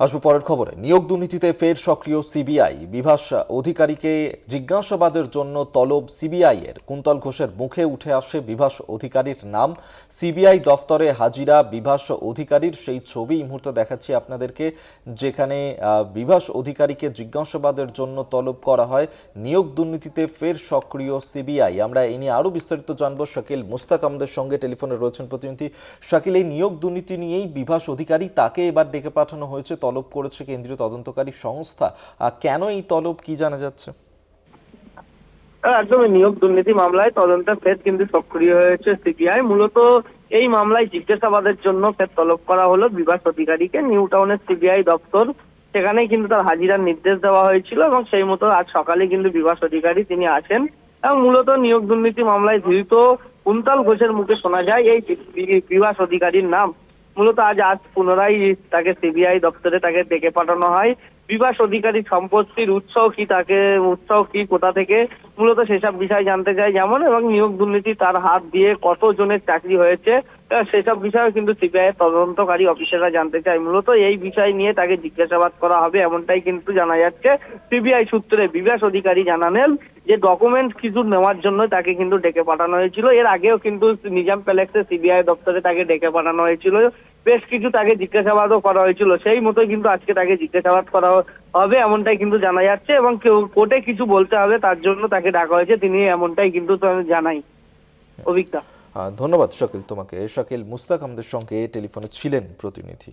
আসব পরের খবরে। নিয়োগ দুর্নীতিতে ফের সক্রিয় সিবিআই। বিভাস অধিকারীকে জিজ্ঞাসাবাদের জন্য তলব সিবিআই এর। কুন্তল ঘোষের মুখে উঠে আসে বিভাস অধিকারীর নাম। সিবিআই দফতরে হাজিরা বিভাস অধিকারীর। সেই ছবি এই মুহূর্তে দেখাচ্ছি আপনাদেরকে, যেখানে বিভাস অধিকারীকে জিজ্ঞাসাবাদের জন্য তলব করা হয়। নিয়োগ দুর্নীতিতে ফের সক্রিয় সিবিআই। আমরা এই নিয়ে আরও বিস্তারিত জানব। শাকিল মুস্তাক আমাদের সঙ্গে টেলিফোনে রয়েছেন প্রতিনিধি। শাকিল, এই নিয়োগ দুর্নীতি নিয়েই বিভাস অধিকারী তাকে এবার ডেকে পাঠানো হয়েছে তলব করেছে কেন্দ্রীয় তদন্তকারী সংস্থা। কেন এই তলব কি জানা যাচ্ছে? একদমই নিয়োগ দুর্নীতি মামলায় তদন্তে ফের কিন্তু সক্রিয় হয়েছে সিবিআই। মূলত এই মামলায় জিজ্ঞাসাবাদের জন্য ফের তলব করা হলো বিভাস অধিকারীকে নিউ টাউনের সিবিআই দপ্তর সেখানে কিন্তু তার হাজিরার নির্দেশ দেওয়া হয়েছিল এবং সেই মতো আজ সকালে কিন্তু বিভাস অধিকারী তিনি আসেন এবং মূলত নিয়োগ দুর্নীতি মামলায় ধৃত কুন্তল ঘোষের মুখে শোনা যায়, এই বিভাস অধিকারীর নাম। মূলত আজ আজ পুনরায় তাকে সিবিআই দপ্তরে তাকে ডেকে পাঠানো হয়। বিবাস অধিকারী সম্পত্তির উৎস কি তাকে, উৎস কি, কোথা থেকে? মূলত সেসব বিষয় জানতে চাই যেমন এবং নিয়োগ দুর্নীতি তার হাত দিয়ে কতজনের চাকরি হয়েছে? সেসব বিষয়ে কিন্তু সিবিআই তদন্তকারী অফিসাররা জানতে চায়। মূলত এই বিষয় নিয়ে তাকে জিজ্ঞাসাবাদ করা হবে, এমনটাই কিন্তু জানা যাচ্ছে। সিবিআই সূত্রে বিভাস অধিকারী জানালেন যে ডকুমেন্ট কিছু নেওয়ার জন্য তাকে কিন্তু ডেকে পাঠানো হয়েছিল। এর আগেও কিন্তু নিজাম প্যালেক্সে সিবিআই দপ্তরে তাকে ডেকে পাঠানো হয়েছিল। বেশ কিছু তাকে জিজ্ঞাসাবাদও করা হয়েছিল। সেই মতোই কিন্তু আজকে তাকে জিজ্ঞাসাবাদ করা হবে, এমনটাই কিন্তু জানা যাচ্ছে এবং কেউ কোর্টে কিছু বলতে হবে, তার জন্য তাকে ডাকা হয়েছে। তিনি এমনটাই কিন্তু জানাই। অভিজ্ঞতা। ধন্যবাদ শাকিল তোমাকে। শাকিল মুস্তাক আমাদের সঙ্গে টেলিফোনে ছিলেন প্রতিনিধি।